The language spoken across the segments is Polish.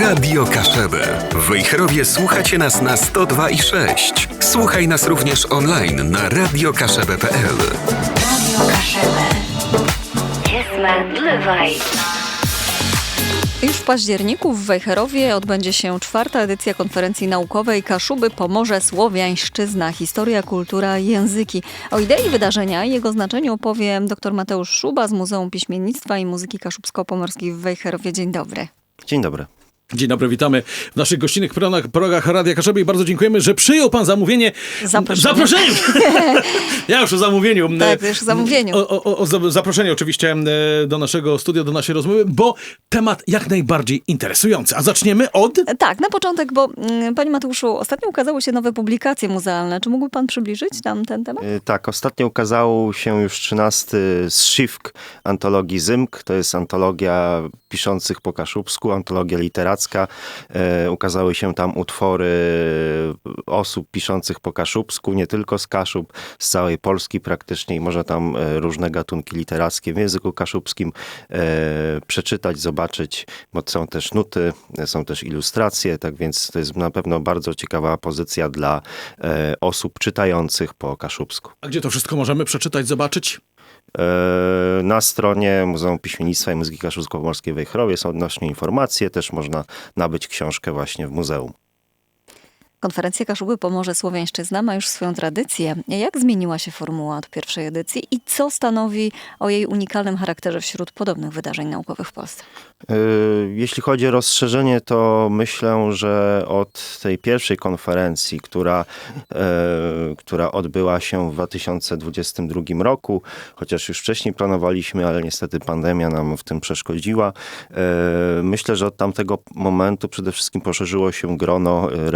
Radio Kaszebę. W Wejherowie słuchacie nas na 102 i 6. Słuchaj nas również online na radiokaszebę.pl. Radio Kaszebę. Jest Dlewaj. Już w październiku w Wejherowie odbędzie się czwarta edycja konferencji naukowej Kaszuby Pomorze Słowiańszczyzna Historia, Kultura, Języki. O idei wydarzenia i jego znaczeniu opowie dr Mateusz Szuba z Muzeum Piśmiennictwa i Muzyki Kaszubsko-Pomorskiej w Wejherowie. Dzień dobry. Dzień dobry. Dzień dobry, witamy w naszych gościnnych progach, progach Radia Kaszeby i bardzo dziękujemy, że przyjął pan zamówienie. Zaproszenie. Zaproszenie! ja już o zamówieniu. Tak, już o zamówieniu. O, o, o za- zaproszenie oczywiście e, do naszego studia, do naszej rozmowy, bo temat jak najbardziej interesujący. A zaczniemy od... Tak, na początek, bo mm, panie Mateuszu, ostatnio ukazały się nowe publikacje muzealne. Czy mógłby pan przybliżyć nam ten temat? Tak, ostatnio ukazał się już 13 zszywk antologii Zymk. To jest antologia piszących po kaszubsku, antologia literacka. E, ukazały się tam utwory osób piszących po kaszubsku, nie tylko z Kaszub, z całej Polski praktycznie i można tam e, różne gatunki literackie w języku kaszubskim e, przeczytać, zobaczyć, bo są też nuty, są też ilustracje, tak więc to jest na pewno bardzo ciekawa pozycja dla osób czytających po kaszubsku. A gdzie to wszystko możemy przeczytać, zobaczyć? E, Na stronie Muzeum Piśmiennictwa i Muzyki Kaszubsko-Pomorskiej w Wejherowie są odnośnie informacje, też można nabyć książkę właśnie w muzeum. Konferencja Kaszuby Pomorze Słowiańszczyzna ma już swoją tradycję. Jak zmieniła się formuła od pierwszej edycji i co stanowi o jej unikalnym charakterze wśród podobnych wydarzeń naukowych w Polsce? E, Jeśli chodzi o rozszerzenie, to myślę, że od tej pierwszej konferencji, która, e, która odbyła się w 2022 roku, chociaż już wcześniej planowaliśmy, ale niestety pandemia nam w tym przeszkodziła, e, myślę, że od tamtego momentu przede wszystkim poszerzyło się grono e,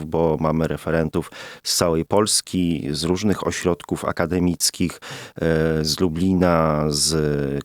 bo mamy referentów z całej Polski, z różnych ośrodków akademickich, e, z Lublina, z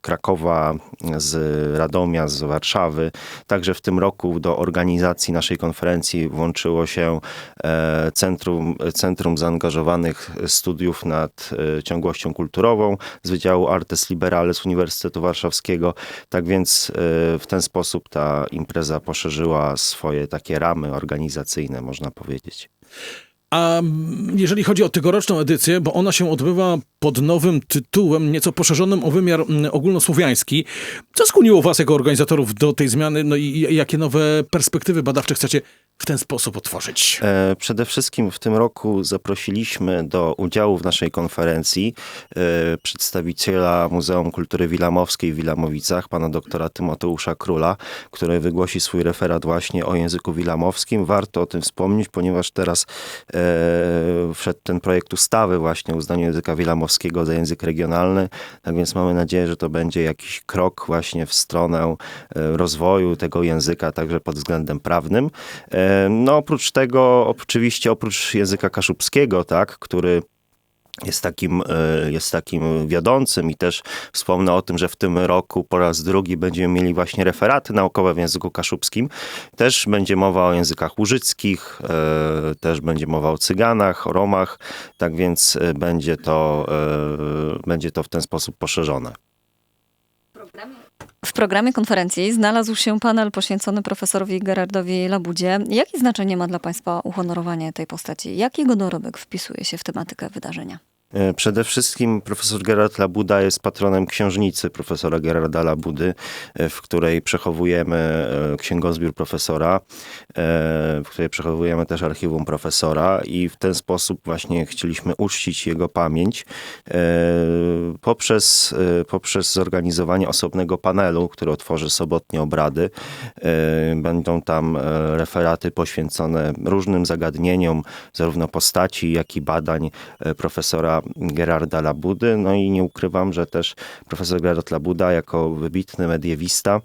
Krakowa, z Radomia, z Warszawy. Także w tym roku do organizacji naszej konferencji włączyło się e, Centrum, Centrum Zaangażowanych Studiów nad e, Ciągłością Kulturową z Wydziału Artes Liberales Uniwersytetu Warszawskiego. Tak więc w ten sposób ta impreza poszerzyła swoje takie ramy organizacyjne, można powiedzieć. A mm, jeżeli chodzi o tegoroczną edycję, bo ona się odbywa pod nowym tytułem, nieco poszerzonym o wymiar mm, ogólnosłowiański, co skłoniło was jako organizatorów do tej zmiany? No i jakie nowe perspektywy badawcze chcecie w ten sposób otworzyć? E, Przede wszystkim w tym roku zaprosiliśmy do udziału w naszej konferencji e, przedstawiciela Muzeum Kultury Wilamowskiej w Wilamowicach, pana doktora Tymoteusza Króla, który wygłosi swój referat właśnie o języku wilamowskim. Warto o tym wspomnieć, ponieważ teraz e, wszedł ten projekt ustawy właśnie o uznaniu języka wilamowskiego za język regionalny. Tak więc mamy nadzieję, że to będzie jakiś krok właśnie w stronę e, rozwoju tego języka, także pod względem prawnym. E, No oprócz tego, oczywiście oprócz języka kaszubskiego, tak, który jest takim, e, jest takim wiodącym i też wspomnę o tym, że w tym roku po raz drugi będziemy mieli właśnie referaty naukowe w języku kaszubskim. Też będzie mowa o językach łużyckich, e, też będzie mowa o cyganach, o Romach, tak więc e, będzie to, będzie to w ten sposób poszerzone. W programie konferencji znalazł się panel poświęcony profesorowi Gerardowi Labudzie. Jakie znaczenie ma dla Państwa uhonorowanie tej postaci? Jak jego dorobek wpisuje się w tematykę wydarzenia? E, Przede wszystkim profesor Gerard Labuda jest patronem księżnicy profesora Gerarda Labudy, e, w której przechowujemy e, księgozbiór profesora, w której przechowujemy też archiwum profesora i w ten sposób właśnie chcieliśmy uczcić jego pamięć poprzez, poprzez zorganizowanie osobnego panelu, który otworzy sobotnie obrady. Będą tam referaty poświęcone różnym zagadnieniom, zarówno postaci, jak i badań e, profesora Gerarda Labudy. No i nie ukrywam, że też profesor Gerard Labuda jako wybitny mediewista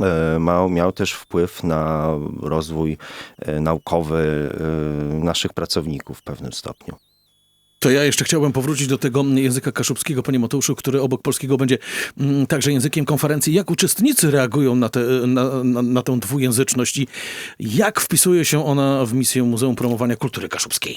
e, Miał, miał też wpływ na rozwój e, naukowy e, naszych pracowników w pewnym stopniu. To ja jeszcze chciałbym powrócić do tego języka kaszubskiego, panie Mateuszu, który obok polskiego będzie mm, także językiem konferencji. Jak uczestnicy reagują na, te, na, na, na tę dwujęzyczność i jak wpisuje się ona w misję Muzeum Promowania Kultury Kaszubskiej?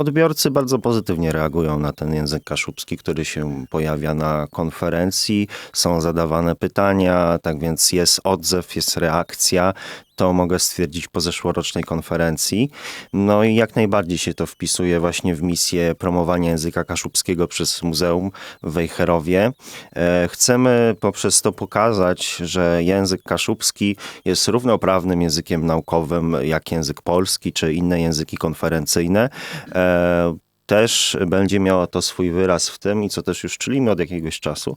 E, Odbiorcy bardzo pozytywnie reagują na ten język kaszubski, który się pojawia na konferencji. Są zadawane pytania, tak więc jest odzew, jest reakcja. To mogę stwierdzić po zeszłorocznej konferencji. No i jak najbardziej się to wpisuje właśnie w misję promowania języka kaszubskiego przez Muzeum w Wejherowie. E, Chcemy poprzez to pokazać, że język kaszubski jest równoprawnym językiem naukowym jak język polski czy inne języki konferencyjne. Też będzie miało to swój wyraz w tym, i co też już czulimy od jakiegoś czasu,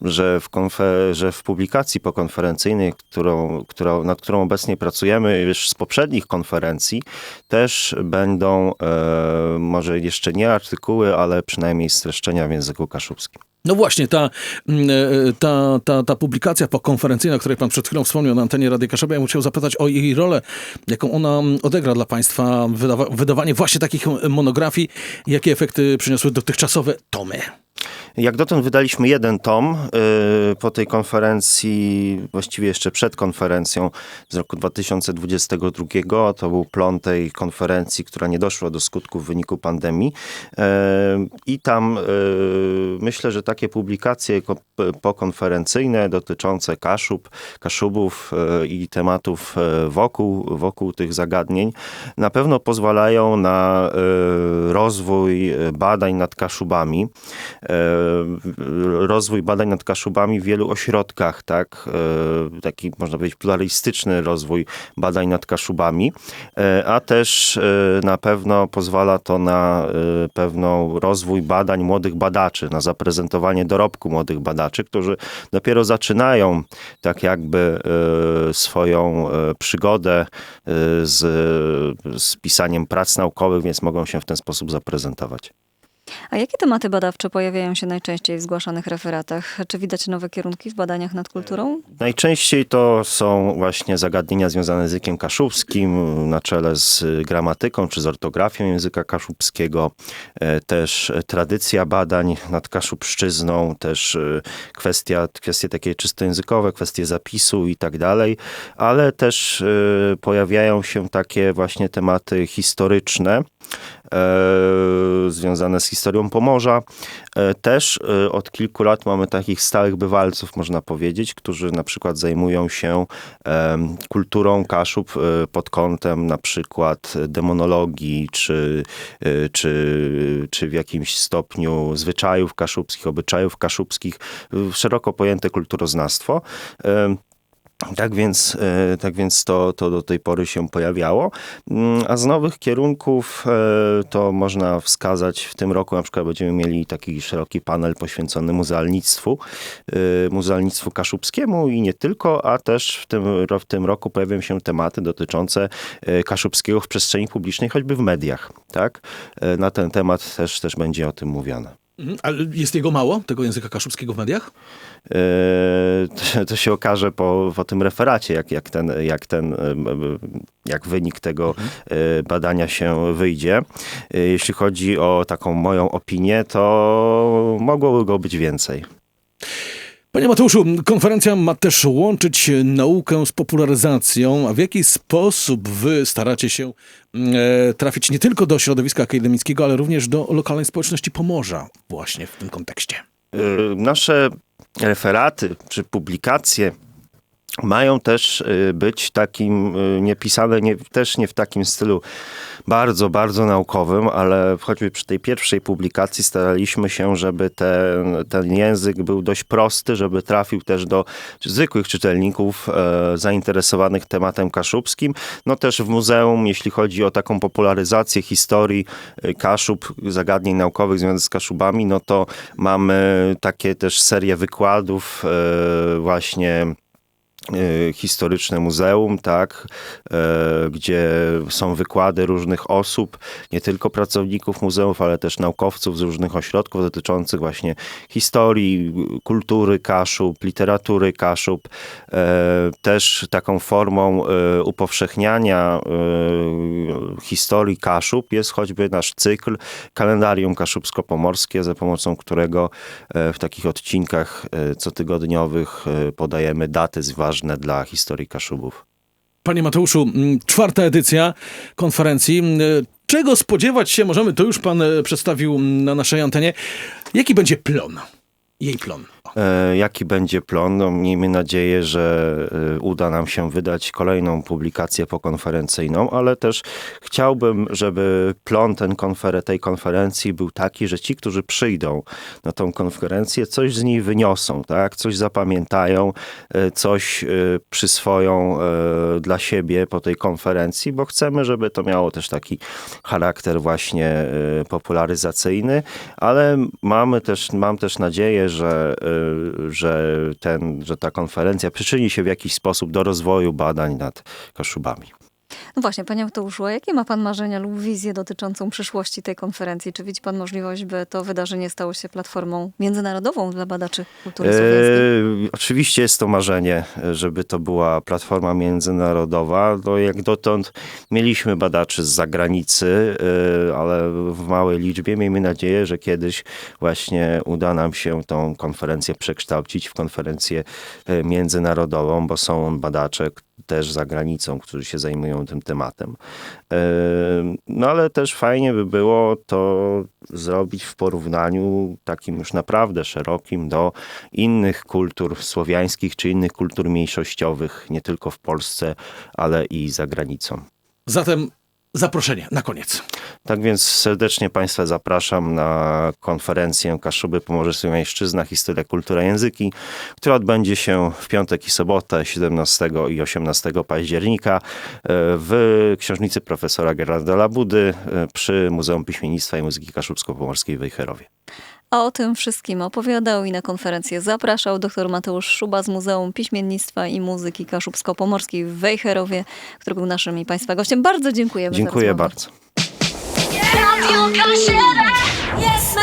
że w, konfe- że w publikacji pokonferencyjnej, którą, którą, nad którą obecnie pracujemy już z poprzednich konferencji, też będą e, może jeszcze nie artykuły, ale przynajmniej streszczenia w języku kaszubskim. No właśnie, ta, mm, e, ta, ta, ta publikacja pokonferencyjna, o której pan przed chwilą wspomniał na antenie Rady Kaszeby, ja bym chciał zapytać o jej rolę, jaką ona mm, odegra dla państwa, wydawa- wydawanie właśnie takich monografii, jakie efekty przyniosły dotychczasowe tomy. Jak dotąd wydaliśmy jeden tom. Yy, Po tej konferencji, właściwie jeszcze przed konferencją z roku 2022, to był plon tej konferencji, która nie doszła do skutków w wyniku pandemii. Yy, I tam yy, myślę, że takie publikacje ko- pokonferencyjne dotyczące Kaszub, Kaszubów i tematów wokół, wokół tych zagadnień na pewno pozwalają na rozwój badań nad Kaszubami rozwój badań nad Kaszubami w wielu ośrodkach, tak? E, Taki, można powiedzieć, pluralistyczny rozwój badań nad Kaszubami, e, a też e, na pewno pozwala to na pewną rozwój badań młodych badaczy, na zaprezentowanie dorobku młodych badaczy, którzy dopiero zaczynają tak jakby swoją przygodę z, z pisaniem prac naukowych, więc mogą się w ten sposób zaprezentować. A jakie tematy badawcze pojawiają się najczęściej w zgłaszanych referatach? Czy widać nowe kierunki w badaniach nad kulturą? Najczęściej to są właśnie zagadnienia związane z językiem kaszubskim, na czele z gramatyką czy z ortografią języka kaszubskiego, e, też tradycja badań nad kaszubszczyzną, też e, kwestia, kwestie takie czysto językowe, kwestie zapisu i tak dalej, ale też e, pojawiają się takie właśnie tematy historyczne, związane z historią Pomorza. E, Też e, od kilku lat mamy takich stałych bywalców, można powiedzieć, którzy na przykład zajmują się kulturą Kaszub e, pod kątem na przykład demonologii, czy, e, czy, czy w jakimś stopniu zwyczajów kaszubskich, obyczajów kaszubskich, szeroko pojęte kulturoznawstwo. Tak więc, e, tak więc to, to do tej pory się pojawiało. Mm, A z nowych kierunków e, to można wskazać w tym roku na przykład będziemy mieli taki szeroki panel poświęcony muzealnictwu, e, muzealnictwu kaszubskiemu i nie tylko, a też w tym, w tym roku pojawią się tematy dotyczące kaszubskiego w przestrzeni publicznej, choćby w mediach. Tak? Na ten temat też, też będzie o tym mówione. Mhm. Ale jest jego mało, tego języka kaszubskiego w mediach? E, to- się okaże po, po tym referacie, jak, jak, ten, jak, ten, jak wynik tego e, badania się wyjdzie. E, Jeśli chodzi o taką moją opinię, to mogłoby go być więcej. Panie Mateuszu, konferencja ma też łączyć naukę z popularyzacją. A w jaki sposób wy staracie się e, trafić nie tylko do środowiska akademickiego, ale również do lokalnej społeczności Pomorza właśnie w tym kontekście? E, Nasze referaty czy publikacje mają też y, być takim, y, nie pisane nie, też nie w takim stylu bardzo, bardzo naukowym, ale choćby przy tej pierwszej publikacji staraliśmy się, żeby ten, ten język był dość prosty, żeby trafił też do zwykłych czytelników e, zainteresowanych tematem kaszubskim. No też w muzeum, jeśli chodzi o taką popularyzację historii y, Kaszub, zagadnień naukowych związanych z Kaszubami, no to mamy takie też serię wykładów e, właśnie e, historyczne muzeum, tak, e, gdzie są wykłady różnych osób, nie tylko pracowników muzeów, ale też naukowców z różnych ośrodków dotyczących właśnie historii, kultury Kaszub, literatury Kaszub. E, Też taką formą e, upowszechniania e, historii Kaszub jest choćby nasz cykl Kalendarium Kaszubsko-Pomorskie, za pomocą którego e, w takich odcinkach e, cotygodniowych e, podajemy daty ważne dla historii Kaszubów. Panie Mateuszu, mm, czwarta edycja konferencji. mm, czego spodziewać się możemy, to już pan e, przedstawił mm, na naszej antenie. Jaki będzie plon? Jej plon. E, Jaki będzie plon? No, miejmy nadzieję, że e, uda nam się wydać kolejną publikację pokonferencyjną, ale też chciałbym, żeby plon ten konfer- tej konferencji był taki, że ci, którzy przyjdą na tą konferencję, coś z niej wyniosą, tak? coś zapamiętają, e, coś przyswoją dla siebie po tej konferencji, bo chcemy, żeby to miało też taki charakter właśnie popularyzacyjny, ale mamy też, mam też nadzieję, że, że, ten, że ta konferencja przyczyni się w jakiś sposób do rozwoju badań nad Kaszubami. No właśnie, panie Mateuszu, a jakie ma pan marzenia lub wizję dotyczącą przyszłości tej konferencji? Czy widzi pan możliwość, by to wydarzenie stało się platformą międzynarodową dla badaczy kultury słowiańskiej? E, oczywiście jest to marzenie, żeby to była platforma międzynarodowa. No, jak dotąd mieliśmy badaczy z zagranicy, e, ale w małej liczbie. Miejmy nadzieję, że kiedyś właśnie uda nam się tą konferencję przekształcić w konferencję e, międzynarodową, bo są badacze też za granicą, którzy się zajmują tym tematem. No ale też fajnie by było to zrobić w porównaniu takim już naprawdę szerokim do innych kultur słowiańskich czy innych kultur mniejszościowych, nie tylko w Polsce, ale i za granicą. Zatem zaproszenie na koniec. Tak więc serdecznie Państwa zapraszam na konferencję Kaszuby Pomorze Słowiańszczyzna, Historia, Kultura, Języki, która odbędzie się w piątek i sobotę 17 i 18 października e, w książnicy profesora Gerarda Labudy e, przy Muzeum Piśmiennictwa i Muzyki Kaszubsko-Pomorskiej w Wejherowie. A o tym wszystkim opowiadał i na konferencję zapraszał dr Mateusz Szuba z Muzeum Piśmiennictwa i Muzyki Kaszubsko-Pomorskiej w Wejherowie, który był naszym i Państwa gościem. Bardzo dziękujemy Dziękuję bardzo. Radio! Jest!